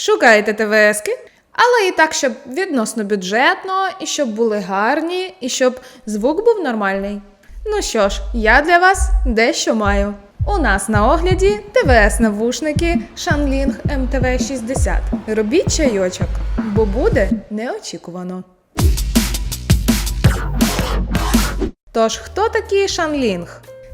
Шукаєте ТВСки, але і так, щоб відносно бюджетно, і щоб були гарні, і щоб звук був нормальний. Ну що ж, я для вас дещо маю. У нас на огляді ТВС навушники Shanling MTV 60. Робіть чайочок, бо буде неочікувано. Тож, хто такий Shanling?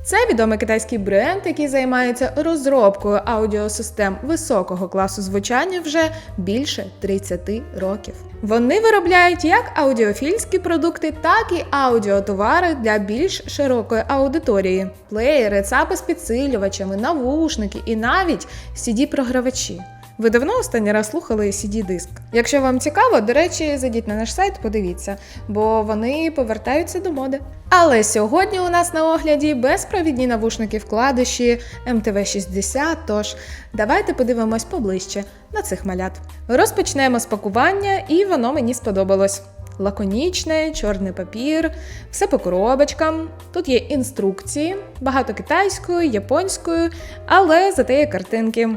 Це відомий китайський бренд, який займається розробкою аудіосистем високого класу звучання вже більше 30 років. Вони виробляють як аудіофільські продукти, так і аудіотовари для більш широкої аудиторії: плеєри, цапи з підсилювачами, навушники і навіть CD-програвачі. Ви давно останній раз слухали CD-диск? Якщо вам цікаво, до речі, зайдіть на наш сайт, подивіться, бо вони повертаються до моди. Але сьогодні у нас на огляді безпровідні навушники вкладиші MTV60, тож давайте подивимось поближче на цих малят. Розпочнемо з пакування, і воно мені сподобалось. Лаконічне, чорний папір, все по коробочкам. Тут є інструкції, багато китайською, японською, але зате є картинки,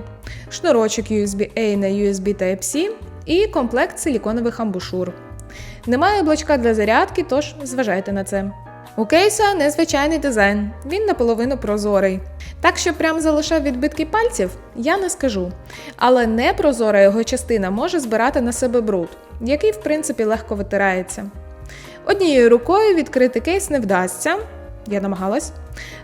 шнурочок USB-A на USB Type-C і комплект силіконових амбушур. Немає блочка для зарядки, тож зважайте на це. У кейса незвичайний дизайн, він наполовину прозорий. Так що прям залишав відбитки пальців, я не скажу. Але непрозора його частина може збирати на себе бруд, який, в принципі, легко витирається. Однією рукою відкрити кейс не вдасться, я намагалась.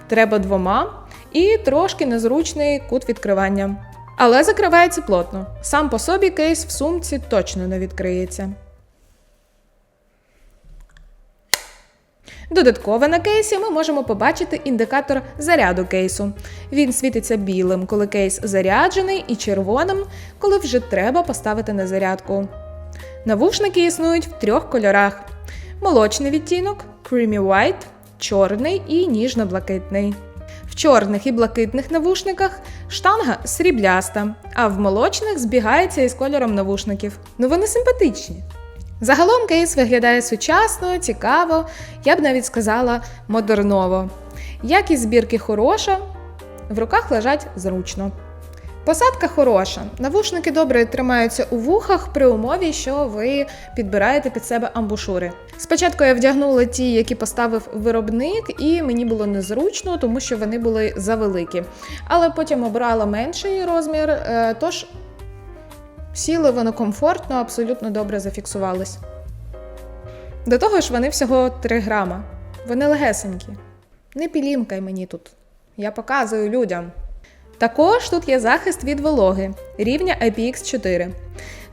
Треба двома і трошки незручний кут відкривання. Але закривається плотно. Сам по собі кейс в сумці точно не відкриється. Додатково на кейсі ми можемо побачити індикатор заряду кейсу. Він світиться білим, коли кейс заряджений, і червоним, коли вже треба поставити на зарядку. Навушники існують в трьох кольорах: молочний відтінок, creamy white, чорний і ніжно-блакитний. В чорних і блакитних навушниках штанга срібляста, а в молочних збігається із кольором навушників. Ну вони симпатичні. Загалом кейс виглядає сучасно, цікаво, я б навіть сказала модерново. Якість збірки хороша, в руках лежать зручно. Посадка хороша. Навушники добре тримаються у вухах при умові, що ви підбираєте під себе амбушури. Спочатку я вдягнула ті, які поставив виробник, і мені було незручно, тому що вони були завеликі. Але потім обрала менший розмір, е, тож Сіли вони комфортно, абсолютно добре зафіксувались. До того ж, вони всього 3 грама. Вони легесенькі. Не пілімкай мені тут. Я показую людям. Також тут є захист від вологи рівня IPX4.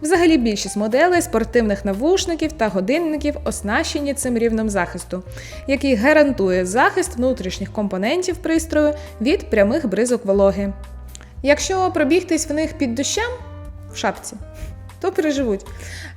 Взагалі більшість моделей спортивних навушників та годинників оснащені цим рівнем захисту, який гарантує захист внутрішніх компонентів пристрою від прямих бризок вологи. Якщо пробігтись в них під дощем, в шапці, то переживуть.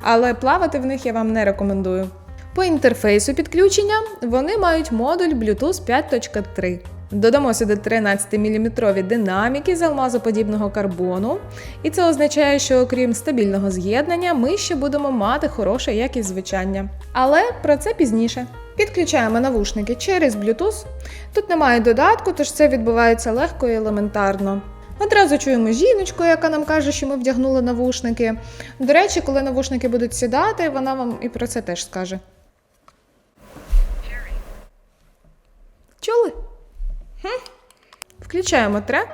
Але плавати в них я вам не рекомендую. По інтерфейсу підключення вони мають модуль Bluetooth 5.3. Додамо сюди 13-мм динаміки з алмазоподібного карбону, і це означає, що окрім стабільного з'єднання, ми ще будемо мати хорошу якість звучання. Але про це пізніше. Підключаємо навушники через Bluetooth. Тут немає додатку, тож це відбувається легко і елементарно. Одразу чуємо жіночку, яка нам каже, що ми вдягнули навушники. До речі, коли навушники будуть сідати, вона вам і про це теж скаже. Чули? Хм? Включаємо трек.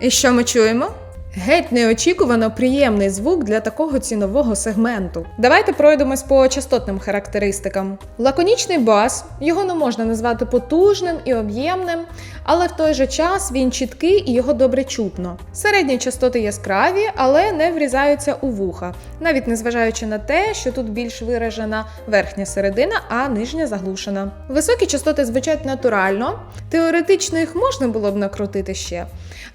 І що ми чуємо? Геть неочікувано приємний звук для такого цінового сегменту. Давайте пройдемось по частотним характеристикам. Лаконічний бас, його не можна назвати потужним і об'ємним, але в той же час він чіткий і його добре чутно. Середні частоти яскраві, але не врізаються у вуха, навіть незважаючи на те, що тут більш виражена верхня середина, а нижня заглушена. Високі частоти звучать натурально, теоретично їх можна було б накрутити ще,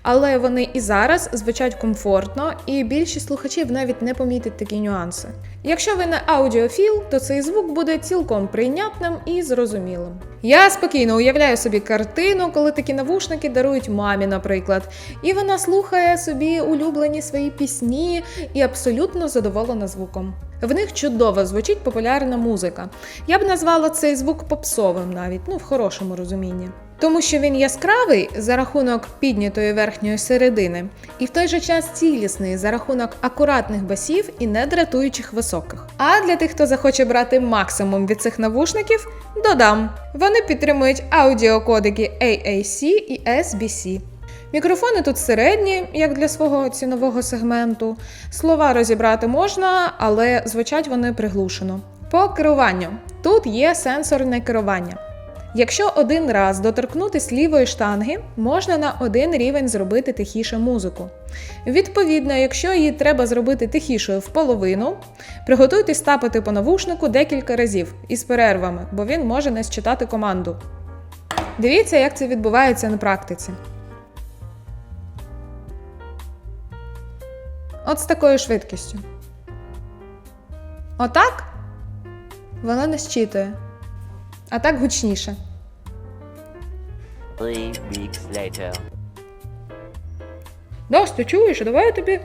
але вони і зараз звучать комфортно, і більшість слухачів навіть не помітять такі нюанси. Якщо ви не аудіофіл, то цей звук буде цілком прийнятним і зрозумілим. Я спокійно уявляю собі картину, коли такі навушники дарують мамі, наприклад, і вона слухає собі улюблені свої пісні і абсолютно задоволена звуком. В них чудово звучить популярна музика. Я б назвала цей звук попсовим навіть, ну в хорошому розумінні. Тому що він яскравий за рахунок піднятої верхньої середини, і в той же час цілісний за рахунок акуратних басів і не дратуючих високих. А для тих, хто захоче брати максимум від цих навушників, додам. Вони підтримують аудіокодики AAC і SBC. Мікрофони тут середні, як для свого цінового сегменту. Слова розібрати можна, але звучать вони приглушено. По керуванню. Тут є сенсорне керування. Якщо один раз доторкнутись лівої штанги, можна на один рівень зробити тихіше музику. Відповідно, якщо її треба зробити тихішою в половину, приготуйтесь тапати по навушнику декілька разів із перервами, бо він може не считати команду. Дивіться, як це відбувається на практиці. От з такою швидкістю. Отак воно не щитує. А так гучніше. Three weeks later. Дос, ти чуєш? Давай я тобі.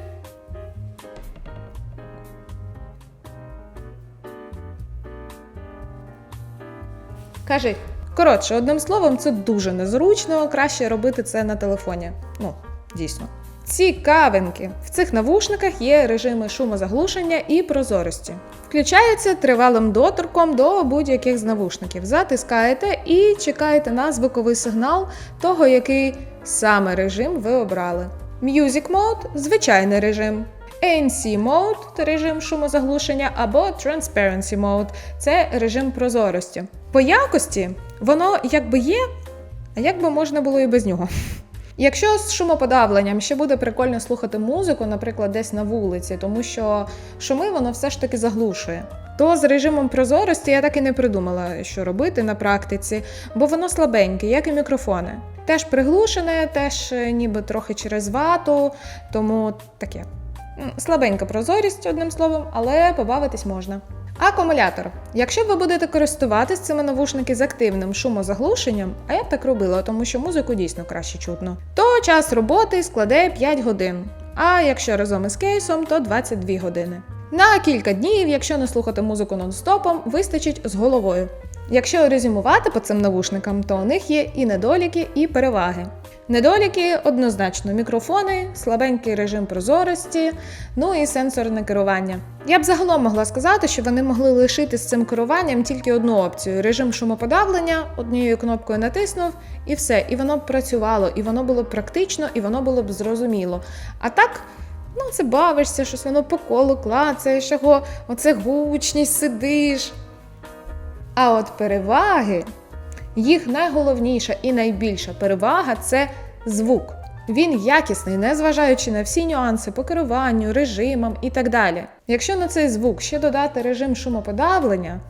Кажи. Коротше, одним словом, це дуже незручно, краще робити це на телефоні. Ну, дійсно. Цікавинки. В цих навушниках є режими шумозаглушення і прозорості. Включається тривалим доторком до будь-яких з навушників. Затискаєте і чекаєте на звуковий сигнал того, який саме режим ви обрали. Music Mode – звичайний режим. ANC Mode – режим шумозаглушення, або Transparency Mode – це режим прозорості. По якості воно якби є, а якби можна було і без нього. Якщо з шумоподавленням ще буде прикольно слухати музику, наприклад, десь на вулиці, тому що шуми воно все ж таки заглушує. То з режимом прозорості я так і не придумала, що робити на практиці, бо воно слабеньке, як і мікрофони. Теж приглушене, теж е, ніби трохи через вату, тому таке. Слабенька прозорість, одним словом, але побавитись можна. Акумулятор. Якщо ви будете користуватись цими навушники з активним шумозаглушенням, а я б так робила, тому що музику дійсно краще чутно, то час роботи складе 5 годин. А якщо разом із кейсом, то 22 години. На кілька днів, якщо не слухати музику нон-стопом, вистачить з головою. Якщо резюмувати по цим навушникам, то у них є і недоліки, і переваги. Недоліки однозначно мікрофони, слабенький режим прозорості, ну і сенсорне керування. Я б загалом могла сказати, що вони могли лишити з цим керуванням тільки одну опцію: режим шумоподавлення, однією кнопкою натиснув, і все. І воно б працювало, і воно було б практично, і воно було б зрозуміло. А так. Ну, це бавишся, щось воно по колу клацаєш, його, оце гучність сидиш. А от переваги, їх найголовніша і найбільша перевага це звук. Він якісний, незважаючи на всі нюанси по керуванню, режимам і так далі. Якщо на цей звук ще додати режим шумоподавлення,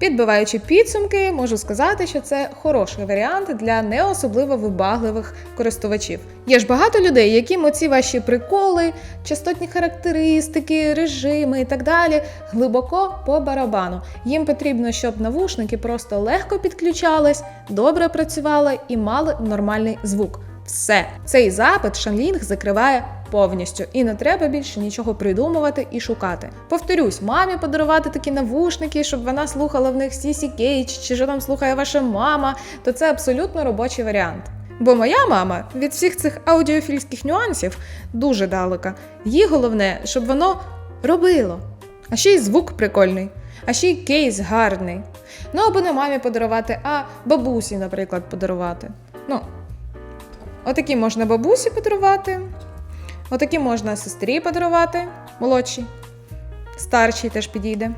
підбиваючи підсумки, можу сказати, що це хороший варіант для не особливо вибагливих користувачів. Є ж багато людей, яким оці ваші приколи, частотні характеристики, режими і так далі глибоко по барабану. Їм потрібно, щоб навушники просто легко підключались, добре працювали і мали нормальний звук. Все, цей запит Шанлінг закриває повністю, і не треба більше нічого придумувати і шукати. Повторюсь, мамі подарувати такі навушники, щоб вона слухала в них Сісі Кейдж, чи що там слухає ваша мама, то це абсолютно робочий варіант. Бо моя мама від всіх цих аудіофільських нюансів дуже далека. Їй головне, щоб воно робило. А ще й звук прикольний, а ще й кейс гарний. Ну або не мамі подарувати, а бабусі, наприклад, подарувати. Ну, Отакі можна бабусі подарувати. Отакі можна сестрі подарувати, молодшій. Старшій теж підійде.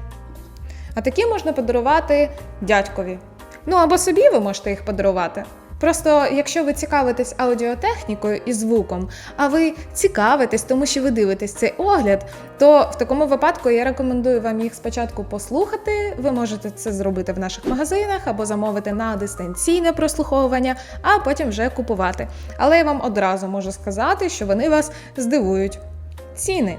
А такі можна подарувати дядькові. Ну або собі ви можете їх подарувати. Просто якщо ви цікавитесь аудіотехнікою і звуком, а ви цікавитесь, тому що ви дивитесь цей огляд, то в такому випадку я рекомендую вам їх спочатку послухати. Ви можете це зробити в наших магазинах або замовити на дистанційне прослуховування, а потім вже купувати. Але я вам одразу можу сказати, що вони вас здивують. Ціни.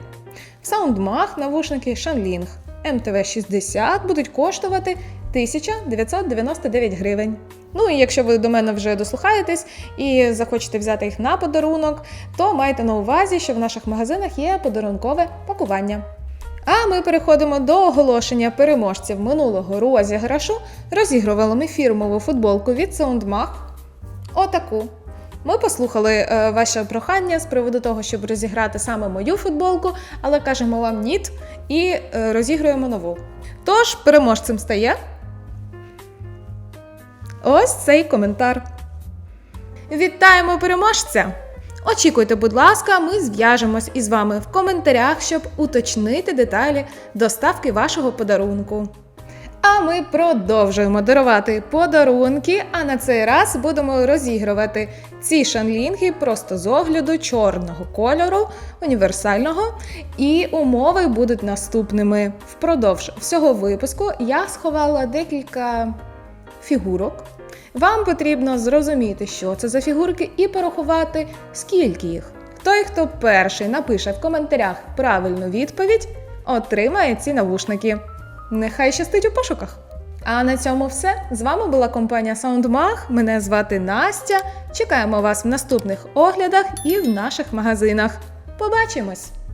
SoundMag навушники Shanling MTV60 будуть коштувати 1999 гривень. Ну і якщо ви до мене вже дослухаєтесь і захочете взяти їх на подарунок, то майте на увазі, що в наших магазинах є подарункове пакування. А ми переходимо до оголошення переможців минулого розіграшу. Розігрували ми фірмову футболку від SoundMag. Отаку. Ми послухали е, ваше прохання з приводу того, щоб розіграти саме мою футболку, але кажемо вам ніт і е, розігруємо нову. Тож, переможцем стає ось цей коментар. Вітаємо переможця! Очікуйте, будь ласка, ми зв'яжемось із вами в коментарях, щоб уточнити деталі доставки вашого подарунку. А ми продовжуємо дарувати подарунки, а на цей раз будемо розігрувати ці шанлінги просто з огляду чорного кольору, універсального. І умови будуть наступними. Впродовж всього випуску я сховала декілька фігурок. Вам потрібно зрозуміти, що це за фігурки, і порахувати, скільки їх. Той, хто перший напише в коментарях правильну відповідь, отримає ці навушники. Нехай щастить у пошуках. А на цьому все. З вами була компанія SoundMag. Мене звати Настя. Чекаємо вас в наступних оглядах і в наших магазинах. Побачимось!